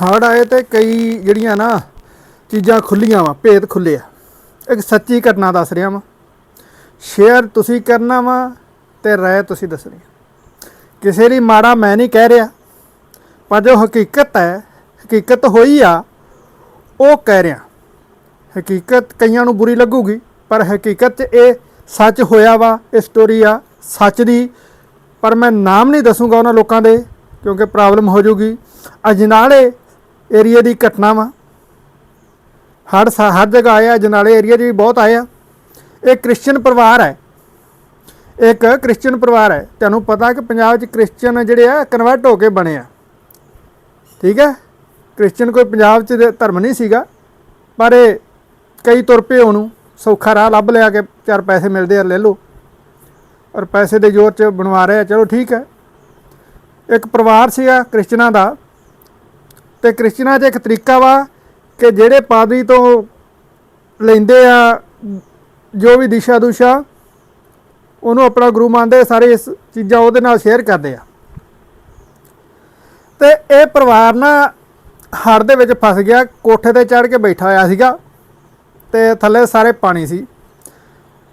ਹੜ ਆਏ ਤੇ ਕਈ ਜਿਹੜੀਆਂ ਨਾ ਚੀਜ਼ਾਂ ਖੁੱਲੀਆਂ ਵਾ ਭੇਦ ਖੁੱਲੇ ਆ। ਇੱਕ ਸੱਚੀ ਘਟਨਾ ਦੱਸ ਰਿਹਾ ਵਾਂ। ਸ਼ੇਅਰ ਤੁਸੀਂ ਕਰਨਾ ਵਾ ਤੇ ਰਾਏ ਤੁਸੀਂ ਦੱਸਣੀ ਆ। ਕਿਸੇ ਲਈ ਮਾੜਾ ਮੈਂ ਨਹੀਂ ਕਹਿ ਰਿਹਾ, ਪਰ ਜੋ ਹਕੀਕਤ ਹੈ, ਹਕੀਕਤ ਹੋਈ ਆ, ਉਹ ਕਹਿ ਰਿਹਾ। ਹਕੀਕਤ ਕਈਆਂ ਨੂੰ ਬੁਰੀ ਲੱਗੂਗੀ, ਪਰ ਹਕੀਕਤ 'ਚ ਇਹ ਸੱਚ ਹੋਇਆ ਵਾ, ਇਹ ਸਟੋਰੀ ਆ, ਸੱਚ ਦੀ। ਪਰ ਮੈਂ ਨਾਮ ਨਹੀਂ ਦੱਸੂਗਾ ਉਹਨਾਂ ਲੋਕਾਂ ਦੇ, ਕਿਉਂਕਿ ਪ੍ਰੋਬਲਮ ਹੋ ਜਾਊਗੀ ਅਜਨਾਲੇ ਏਰੀਆ ਦੀ ਘਟਨਾ ਵਾ। ਹਰ ਸਾ- ਹਰ ਜਗ੍ਹਾ ਆਇਆ ਅਜਨਾਲੇ ਏਰੀਆ 'ਚ ਵੀ ਬਹੁਤ ਆਇਆ ਇਹ ਕ੍ਰਿਸਚੀਅਨ ਪਰਿਵਾਰ ਹੈ। ਇੱਕ ਕ੍ਰਿਸਚੀਅਨ ਪਰਿਵਾਰ ਹੈ। ਤੁਹਾਨੂੰ ਪਤਾ ਕਿ ਪੰਜਾਬ 'ਚ ਕ੍ਰਿਸਚੀਅਨ ਜਿਹੜੇ ਆ ਕਨਵਰਟ ਹੋ ਕੇ ਬਣੇ ਆ। ਠੀਕ ਹੈ? ਕ੍ਰਿਸਚੀਅਨ ਕੋਈ ਪੰਜਾਬ 'ਚ ਧਰਮ ਨਹੀਂ ਸੀਗਾ। ਪਰ ਇਹ ਕਈ ਤੁਰ ਪਏ ਉਹਨੂੰ। ਸੌਖਾ ਰਾਹ ਲੱਭ ਲਿਆ ਕਿ ਚਾਰ ਪੈਸੇ ਮਿਲਦੇ ਆ, ਲੈ ਲਓ। ਔਰ ਪੈਸੇ ਦੇ ਜ਼ੋਰ 'ਚ ਬਣਵਾ ਰਹੇ ਆ। ਚਲੋ ਠੀਕ ਹੈ। ਇੱਕ ਪਰਿਵਾਰ ਸੀਗਾ ਕ੍ਰਿਸਚਨਾਂ ਦਾ। ਤੇ ਕ੍ਰਿਸਚਨਾਂ 'ਚ ਇੱਕ ਤਰੀਕਾ ਵਾ ਕਿ ਜਿਹੜੇ ਪਾਦਰੀ ਤੋਂ ਲੈਂਦੇ ਆ ਜੋ ਵੀ ਦਿਸ਼ਾ ਦੁਸ਼ਾ, ਉਹਨੂੰ ਆਪਣਾ ਗੁਰੂ ਮੰਨਦੇ, ਸਾਰੇ ਇਸ ਚੀਜ਼ਾਂ ਉਹਦੇ ਨਾਲ ਸ਼ੇਅਰ ਕਰਦੇ ਆ। ਤੇ ਇਹ ਪਰਿਵਾਰ ਨਾ ਹੜ੍ਹ ਦੇ ਵਿੱਚ ਫਸ ਗਿਆ, ਕੋਠੇ ਤੇ ਚੜ੍ਹ ਕੇ ਬੈਠਾ ਹੋਇਆ ਸੀਗਾ ਤੇ ਥੱਲੇ ਸਾਰੇ ਪਾਣੀ ਸੀ।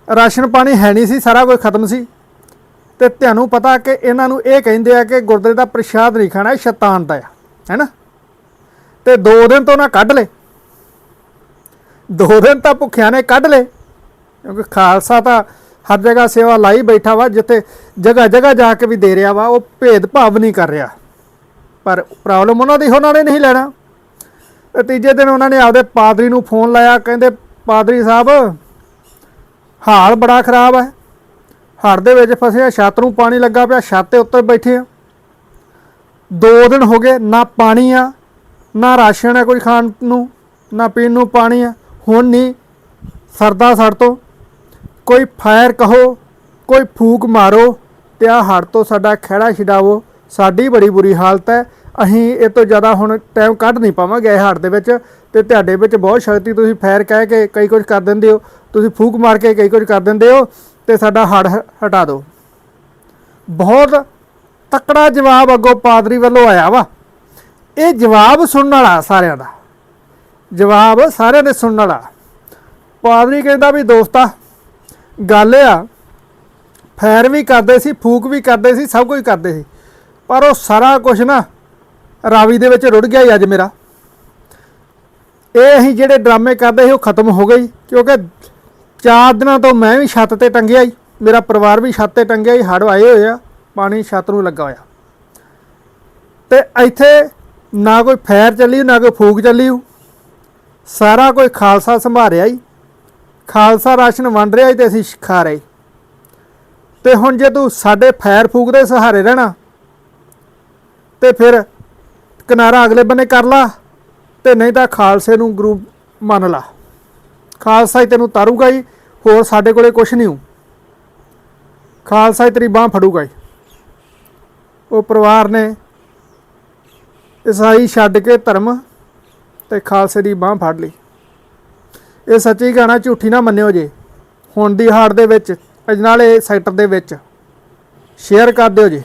ਰਾਸ਼ਨ ਪਾਣੀ ਹੈ ਨਹੀਂ ਸੀ, ਸਾਰਾ ਕੁਝ ਖਤਮ ਸੀ। ਤੇ ਤੁਹਾਨੂੰ ਪਤਾ ਕਿ ਇਹਨਾਂ ਨੂੰ ਇਹ ਕਹਿੰਦੇ ਆ ਕਿ ਗੁਰਦੁਆਰੇ ਦਾ ਪ੍ਰਸ਼ਾਦ ਨਹੀਂ ਖਾਣਾ, ਇਹ ਸ਼ੈਤਾਨ ਦਾ ਆ ਹੈਨਾ ਤੇ ਦੋ ਦਿਨ ਤੋਂ ਨਾ ਕੱਢ ਲੇ। ਦੋ ਦਿਨ ਤਾਂ ਭੁੱਖਿਆਂ ਨੇ ਕੱਢ ਲੇ। ਕਿਉਂਕਿ ਖਾਲਸਾ ਤਾਂ ਹਰ ਜਗ੍ਹਾ ਸੇਵਾ ਲਾਈ ਬੈਠਾ ਵਾ, ਜਿੱਥੇ ਜਗ੍ਹਾ ਜਗ੍ਹਾ ਜਾ ਕੇ ਵੀ ਦੇ ਰਿਹਾ ਵਾ, ਉਹ ਭੇਦ ਭਾਵ ਨਹੀਂ ਕਰ ਰਿਹਾ। ਪਰ ਪ੍ਰੋਬਲਮ ਉਹਨਾਂ ਦੀ, ਉਹਨਾਂ ਨੇ ਨਹੀਂ ਲੈਣਾ। ਤੇ ਤੀਜੇ ਦਿਨ ਉਹਨਾਂ ਨੇ ਆਪਦੇ ਪਾਦਰੀ ਨੂੰ ਫੋਨ ਲਾਇਆ, ਕਹਿੰਦੇ, ਪਾਦਰੀ ਸਾਹਿਬ, ਹਾਲ ਬੜਾ ਖਰਾਬ ਹੈ। ਹੜ੍ਹ ਦੇ ਵਿੱਚ ਫਸੇ ਆ, ਛੱਤ ਨੂੰ ਪਾਣੀ ਲੱਗਾ ਪਿਆ, ਛੱਤ ਦੇ ਉੱਤੇ ਬੈਠੇ ਆ। ਦੋ ਦਿਨ ਹੋ ਗਏ, ਨਾ ਪਾਣੀ ਆ ਨਾ ਰਾਸ਼ਨ ਹੈ ਕੋਈ ਖਾਣ ਨੂੰ, ਨਾ ਪੀਣ ਨੂੰ ਪਾਣੀ ਹੈ, ਹੁਣ ਨਹੀਂ ਸਰਦਾ ਸੜ ਤੋਂ। ਕੋਈ ਫਾਇਰ ਕਹੋ, ਕੋਈ ਫੂਕ ਮਾਰੋ ਤੇ ਆ ਹੜ ਤੋਂ ਸਾਡਾ ਖਹਿੜਾ ਛਡਾਵੋ। ਸਾਡੀ ਬੜੀ ਬੁਰੀ ਹਾਲਤ ਹੈ। ਅਸੀਂ ਇਹ ਤੋਂ ਜ਼ਿਆਦਾ ਹੁਣ ਟਾਈਮ ਕੱਢ ਨਹੀਂ ਪਾਵਾਂਗੇ ਇਹ ਹੜ ਦੇ ਵਿੱਚ। ਤੇ ਤੁਹਾਡੇ ਵਿੱਚ ਬਹੁਤ ਸ਼ਕਤੀ, ਤੁਸੀਂ ਫਾਇਰ ਕਹਿ ਕੇ ਕਈ ਕੁਝ ਕਰ ਦਿੰਦੇ ਹੋ। ਤੁਸੀਂ ਫੂਕ ਮਾਰ ਕੇ ਕਈ ਕੁਝ ਕਰ ਦਿੰਦੇ ਹੋ ਤੇ ਸਾਡਾ ਹੜ ਹ- ਹਟਾ ਦਿਓ। ਬਹੁਤ ਤਕੜਾ ਜਵਾਬ ਅੱਗੋਂ ਪਾਦਰੀ ਵੱਲੋਂ ਆਇਆ ਵਾ। ਇਹ ਜਵਾਬ ਸੁਣਨ ਵਾਲਾ ਸਾਰਿਆਂ ਦਾ। ਜਵਾਬ ਸਾਰਿਆਂ ਦੇ ਸੁਣਨ ਵਾਲਾ। ਪਾਦਰੀ ਕਹਿੰਦਾ ਵੀ ਦੋਸਤਾ, ਗੱਲ ਆ, ਫੈਰ ਵੀ ਕਰਦੇ ਸੀ, ਫੂਕ ਵੀ ਕਰਦੇ ਸੀ, ਸਭ ਕੁਝ ਕਰਦੇ ਸੀ। ਪਰ ਉਹ ਸਾਰਾ ਕੁਝ ਨਾ ਰਾਵੀ ਦੇ ਵਿੱਚ ਰੁੜ ਗਿਆ ਹੀ ਅੱਜ ਮੇਰਾ। ਇਹ ਅਸੀਂ ਜਿਹੜੇ ਡਰਾਮੇ ਕਰਦੇ ਸੀ, ਉਹ ਖਤਮ ਹੋ ਗਏ ਕਿਉਂਕਿ ਚਾਰ ਦਿਨਾਂ ਤੋਂ ਮੈਂ ਵੀ ਛੱਤ ਤੇ ਟੰਗਿਆ ਹੀ ਮੇਰਾ ਪਰਿਵਾਰ ਵੀ ਛੱਤ ਤੇ ਟੰਗਿਆ ਹੀ ਹੜ੍ਹ ਆਏ ਹੋਏ ਆ, ਪਾਣੀ ਛੱਤ ਨੂੰ ਲੱਗਾ ਹੋਇਆ। ਤੇ ਇੱਥੇ ਨਾ ਕੋਈ ਫੈਰ ਚੱਲੀ, ਨਾ ਕੋਈ ਫੂਕ ਚੱਲੀ। ਸਾਰਾ ਕੋਈ ਖਾਲਸਾ ਸੰਭਾਰਿਆ ਹੀ ਖਾਲਸਾ ਰਾਸ਼ਨ ਵੰਡ ਰਿਹਾ ਸੀ ਤੇ ਅਸੀਂ ਖਾ ਰਹੇ। ਤੇ ਹੁਣ ਜੇ ਤੂੰ ਸਾਡੇ ਫੈਰ ਫੂਕ ਦੇ ਸਹਾਰੇ ਰਹਿਣਾ, ਤੇ ਫਿਰ ਕਿਨਾਰਾ ਅਗਲੇ ਬੰਨੇ ਕਰ ਲਾ, ਤੇ ਨਹੀਂ ਤਾਂ ਖਾਲਸੇ ਨੂੰ ਗੁਰੂ ਮੰਨ ਲਾ। ਖਾਲਸਾ ਹੀ ਤੈਨੂੰ ਤਾਰੂਗਾ ਹੀ ਹੋਰ ਸਾਡੇ ਕੋਲੇ ਕੁਛ ਨਹੀਂ ਹੋ। ਖਾਲਸਾ ਹੀ ਤੇਰੀ ਬਾਹ ਫੜੂਗਾ ਹੀ ਉਹ ਪਰਿਵਾਰ ਨੇ ਈਸਾਈ ਛੱਡ ਕੇ ਧਰਮ ਤੇ ਖਾਲਸੇ ਦੀ ਬਾਹ ਫੜ ਲਈ। ਇਹ ਸੱਚੀ ਗਾਣਾ ਝੂਠੀ ਨਾ ਮੰਨਿਓ ਜੇ। ਹੁਣ ਦੀ ਹਾੜ ਦੇ ਵਿੱਚ ਅਜਨਾਲੇ ਸੈਕਟਰ ਦੇ ਵਿੱਚ ਸ਼ੇਅਰ ਕਰ ਦਿਓ ਜੀ।